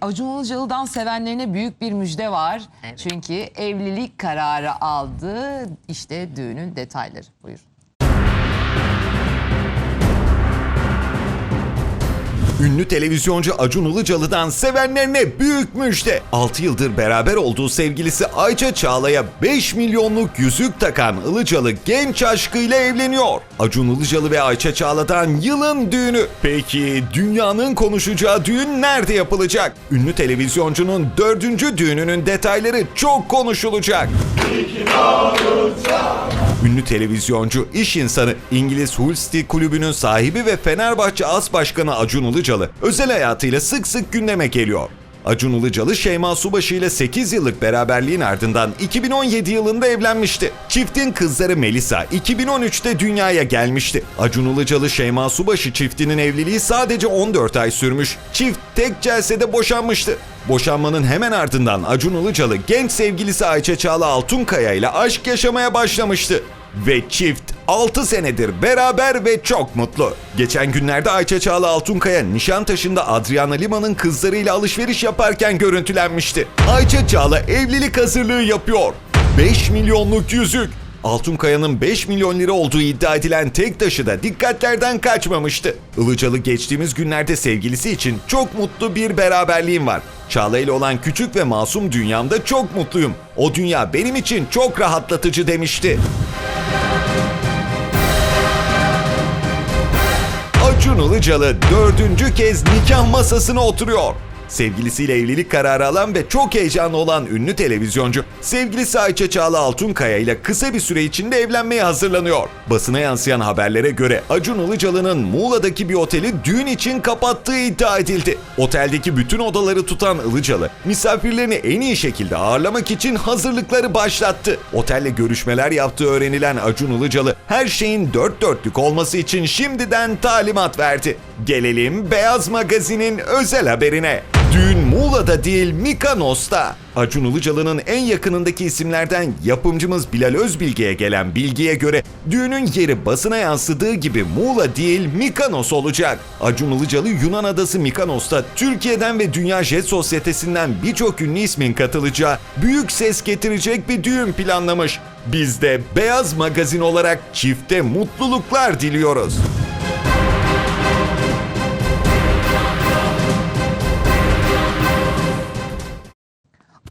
Acun Ilıcalı'dan sevenlerine büyük bir müjde var. Evet. Çünkü evlilik kararı aldı. İşte düğünün detayları. Buyurun. Ünlü televizyoncu Acun Ilıcalı'dan sevenlerine büyük müjde. 6 yıldır beraber olduğu sevgilisi Ayça Çağla'ya 5 milyonluk yüzük takan Ilıcalı genç aşkıyla evleniyor. Acun Ilıcalı ve Ayça Çağla'dan yılın düğünü. Peki dünyanın konuşacağı düğün nerede yapılacak? Ünlü televizyoncunun dördüncü düğününün detayları çok konuşulacak. Ünlü televizyoncu, iş insanı, İngiliz Hull City kulübünün sahibi ve Fenerbahçe As Başkanı Acun Ilıcalı özel hayatıyla sık sık gündeme geliyor. Acun Ilıcalı Şeyma Subaşı ile 8 yıllık beraberliğin ardından 2017 yılında evlenmişti. Çiftin kızları Melisa 2013'te dünyaya gelmişti. Acun Ilıcalı Şeyma Subaşı çiftinin evliliği sadece 14 ay sürmüş. Çift tek celsede boşanmıştı. Boşanmanın hemen ardından Acun Ilıcalı genç sevgilisi Ayça Çağla Altunkaya ile aşk yaşamaya başlamıştı. Ve çift 6 senedir beraber ve çok mutlu. Geçen günlerde Ayça Çağla Altunkaya Nişantaşı'nda Adriana Lima'nın kızlarıyla alışveriş yaparken görüntülenmişti. Ayça Çağla evlilik hazırlığı yapıyor. 5 milyonluk yüzük. Altunkaya'nın 5 milyon lira olduğu iddia edilen tek taşı da dikkatlerden kaçmamıştı. Ilıcalı geçtiğimiz günlerde sevgilisi için çok mutlu bir beraberliğim var. Çağla ile olan küçük ve masum dünyamda çok mutluyum. O dünya benim için çok rahatlatıcı demişti. Acun Ilıcalı dördüncü kez nikah masasına oturuyor. Sevgilisiyle evlilik kararı alan ve çok heyecanlı olan ünlü televizyoncu, sevgilisi Ayça Çağla Altunkaya ile kısa bir süre içinde evlenmeye hazırlanıyor. Basına yansıyan haberlere göre Acun Ilıcalı'nın Muğla'daki bir oteli düğün için kapattığı iddia edildi. Oteldeki bütün odaları tutan Ilıcalı, misafirlerini en iyi şekilde ağırlamak için hazırlıkları başlattı. Otelle görüşmeler yaptığı öğrenilen Acun Ilıcalı, her şeyin dört dörtlük olması için şimdiden talimat verdi. Gelelim Beyaz Magazin'in özel haberine. Düğün Muğla'da değil Mikanos'ta. Acun Ilıcalı'nın en yakınındaki isimlerden yapımcımız Bilal Özbilge'ye gelen bilgiye göre düğünün yeri basına yansıdığı gibi Muğla değil Mikanos olacak. Acun Ilıcalı Yunan adası Mikanos'ta Türkiye'den ve Dünya Jet Sosyetesi'nden birçok ünlü ismin katılacağı büyük ses getirecek bir düğün planlamış. Biz de Beyaz Magazin olarak çifte mutluluklar diliyoruz.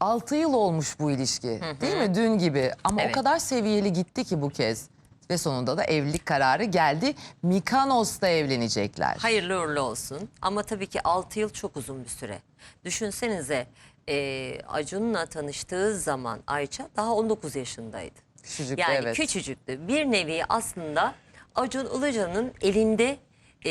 6 yıl olmuş bu ilişki değil mi? Dün gibi ama Evet. o kadar seviyeli gitti ki bu kez. Ve sonunda da evlilik kararı geldi. Mikanos'ta evlenecekler. Hayırlı uğurlu olsun. Ama tabii ki 6 yıl çok uzun bir süre. Düşünsenize e, Acun'la tanıştığı zaman Ayça daha 19 yaşındaydı. Küçücüktü, yani evet. küçücüktü. Bir nevi aslında Acun Ilıcalı'nın elinde e,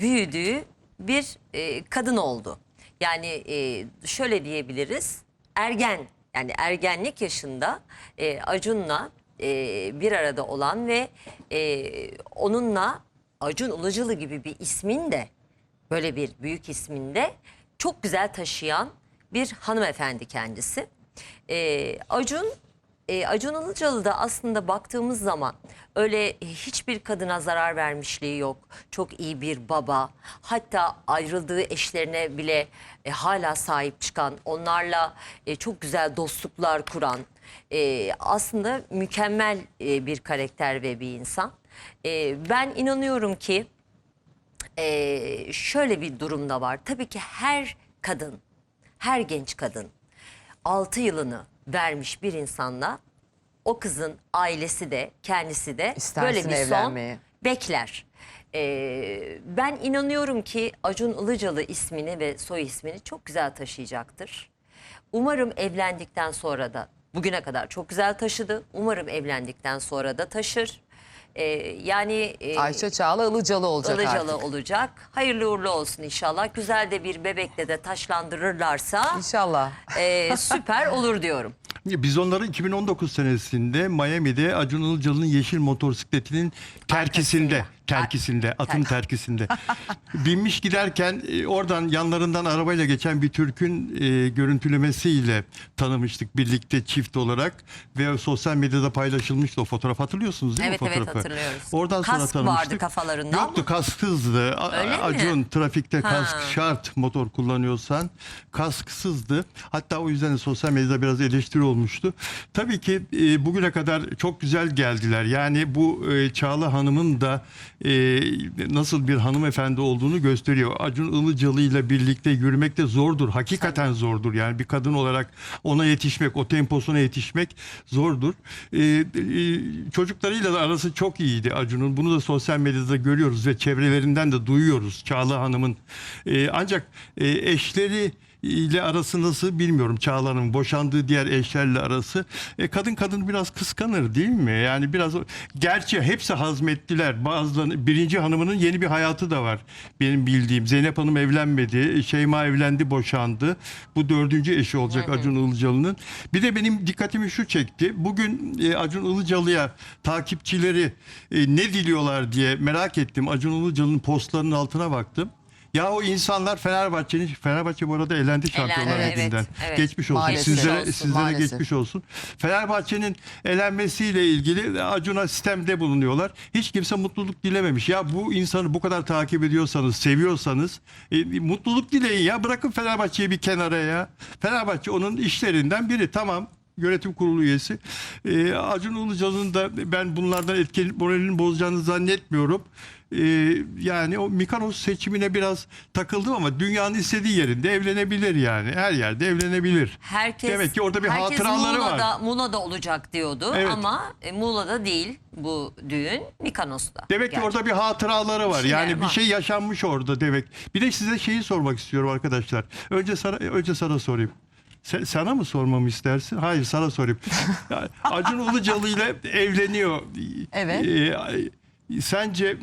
büyüdüğü bir e, kadın oldu. Yani e, şöyle diyebiliriz ergen yani ergenlik yaşında e, Acun'la e, bir arada olan ve e, onunla Acun Ilıcalı gibi bir ismin de böyle bir büyük isminde çok güzel taşıyan bir hanımefendi kendisi. Ee, Acun e, Acun Ilıcalı da aslında baktığımız zaman öyle hiçbir kadına zarar vermişliği yok. Çok iyi bir baba. Hatta ayrıldığı eşlerine bile e, hala sahip çıkan, onlarla e, çok güzel dostluklar kuran, e, aslında mükemmel e, bir karakter ve bir insan. E, ben inanıyorum ki ee, şöyle bir durumda var. Tabii ki her kadın, her genç kadın 6 yılını vermiş bir insanla o kızın ailesi de kendisi de İstersin böyle bir evlenmeyi. son bekler. Ee, ben inanıyorum ki Acun Ilıcalı ismini ve soy ismini çok güzel taşıyacaktır. Umarım evlendikten sonra da bugüne kadar çok güzel taşıdı. Umarım evlendikten sonra da taşır. Ee, yani e, Ayşe Çağla Ilıcalı olacak Ilıcalı artık. olacak. Hayırlı uğurlu olsun inşallah. Güzel de bir bebekle de taşlandırırlarsa İnşallah. e, süper olur diyorum. Biz onları 2019 senesinde Miami'de Acun Ilıcalı'nın yeşil motosikletinin terkisinde terkisinde, atın Terk. terkisinde. Binmiş giderken e, oradan yanlarından arabayla geçen bir Türk'ün e, görüntülemesiyle tanımıştık birlikte çift olarak ve sosyal medyada paylaşılmıştı o fotoğraf hatırlıyorsunuz değil Evet, mi evet, fotoğrafı? hatırlıyoruz. Oradan sonra Kask tanımıştık. vardı kafalarında Yoktu ama. kasksızdı. A- Öyle mi? Acun trafikte kask şart motor kullanıyorsan kasksızdı. Hatta o yüzden de sosyal medyada biraz eleştiri olmuştu. Tabii ki e, bugüne kadar çok güzel geldiler. Yani bu e, Çağla Hanım'ın da nasıl bir hanımefendi olduğunu gösteriyor. Acun Ilıcalı ile birlikte yürümek de zordur. Hakikaten zordur. Yani bir kadın olarak ona yetişmek, o temposuna yetişmek zordur. E, e, çocuklarıyla da arası çok iyiydi Acun'un. Bunu da sosyal medyada görüyoruz ve çevrelerinden de duyuyoruz Çağla Hanım'ın. E, ancak e, eşleri ile arası nasıl bilmiyorum Çağla'nın boşandığı diğer eşlerle arası. E, kadın kadın biraz kıskanır değil mi? Yani biraz gerçi hepsi hazmettiler. Bazıları birinci hanımının yeni bir hayatı da var. Benim bildiğim Zeynep Hanım evlenmedi. Şeyma evlendi boşandı. Bu dördüncü eşi olacak Acun Ilıcalı'nın. Bir de benim dikkatimi şu çekti. Bugün e, Acun Ilıcalı'ya takipçileri e, ne diliyorlar diye merak ettim. Acun Ilıcalı'nın postlarının altına baktım. Ya o insanlar Fenerbahçe'nin Fenerbahçe bu arada elendi Şampiyonlar evet, Ligi'nden. evet. Geçmiş olsun. Maalesef. Sizlere Olsun, sizlere maalesef. geçmiş olsun. Fenerbahçe'nin elenmesiyle ilgili Acun'a sistemde bulunuyorlar. Hiç kimse mutluluk dilememiş. Ya bu insanı bu kadar takip ediyorsanız, seviyorsanız e, mutluluk dileyin ya. Bırakın Fenerbahçe'yi bir kenara ya. Fenerbahçe onun işlerinden biri. Tamam yönetim kurulu üyesi. E, Acun Ilıcalı'nın da ben bunlardan etkili moralini bozacağını zannetmiyorum. E, yani o Mikanos seçimine biraz takıldım ama dünyanın istediği yerinde evlenebilir yani. Her yerde evlenebilir. Herkes, Demek ki orada bir herkes hatıraları Muğla'da, var. Muğla'da olacak diyordu Evet. ama e, Muğla'da değil bu düğün Mikanos'ta. Demek ki orada bir hatıraları var. şeyler Yani bir var. şey yaşanmış orada demek. Bir de size şeyi sormak istiyorum arkadaşlar. Önce sana önce sana sorayım. Sen- sana mı sormamı istersin? Hayır sana sorayım. Acun Ilıcalı ile evleniyor. Evet. Ee, sence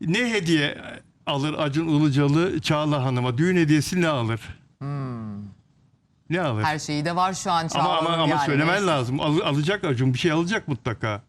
ne hediye alır Acun Ilıcalı Çağla Hanım'a? Düğün hediyesi ne alır? Ne alır? Her şeyi de var şu an ama Çağla'nın ama, ama yani. söylemen Neyse. lazım. Al- alacak Acun bir şey alacak mutlaka.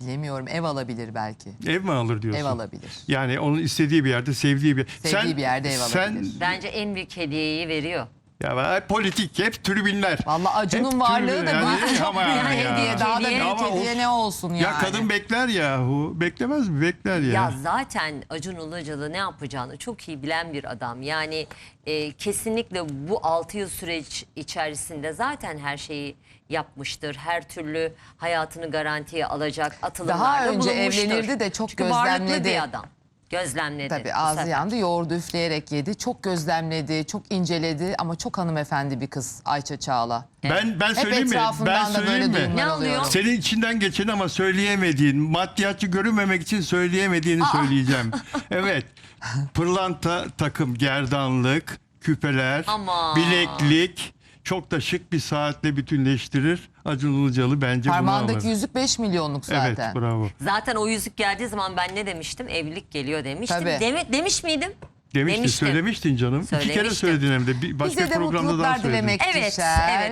Bilemiyorum ev alabilir belki. Ev mi alır diyorsun? Ev alabilir. Yani onun istediği bir yerde, sevdiği bir Sevdiği bir yerde ev Sen alabilir. Bence en büyük hediyeyi veriyor. Ya ben- politik hep tribünler. Vallahi Acun'un Hep varlığı da yani. büyük çok Ama büyük yani ya. hediye. Daha da Hediye. büyük Ama o- hediye ne olsun yani. Ya kadın bekler yahu. Beklemez mi? Bekler ya. Ya zaten Acun Ilıcalı ne yapacağını çok iyi bilen bir adam. Yani e, kesinlikle bu 6 yıl süreç içerisinde zaten her şeyi yapmıştır. Her türlü hayatını garantiye alacak atılımlarda Daha önce bulunmuştur. evlenirdi de çok Çünkü varlıklı gözlemledi. bir adam. Gözlemledi. Tabii ağzı sefer. yandı yoğurdu üfleyerek yedi. Çok gözlemledi, çok inceledi ama çok hanımefendi bir kız Ayça Çağla. ben ben Hep söyleyeyim mi? Ben etrafından da böyle söyleyeyim mi? duyumlar Ne alıyorum. Senin içinden geçeni ama söyleyemediğin, maddiyatçı görünmemek için söyleyemediğini söyleyeceğim. evet. Pırlanta takım, gerdanlık, küpeler, Aman. bileklik, çok da şık bir saatle bütünleştirir. Acun Ilıcalı bence bunu Parmağındaki alır. yüzük 5 milyonluk zaten. Evet, bravo. Zaten o yüzük geldiği zaman ben ne demiştim? Evlilik geliyor demiştim. Tabii. Demi- demiş miydim? Demiştin, Demiştim. söylemiştin canım. İki kere Söylemiştim. söyledin hem de. Bir, başka Bize de programda daha mutluluklar söyledin. dilemek Evet, düşer. evet.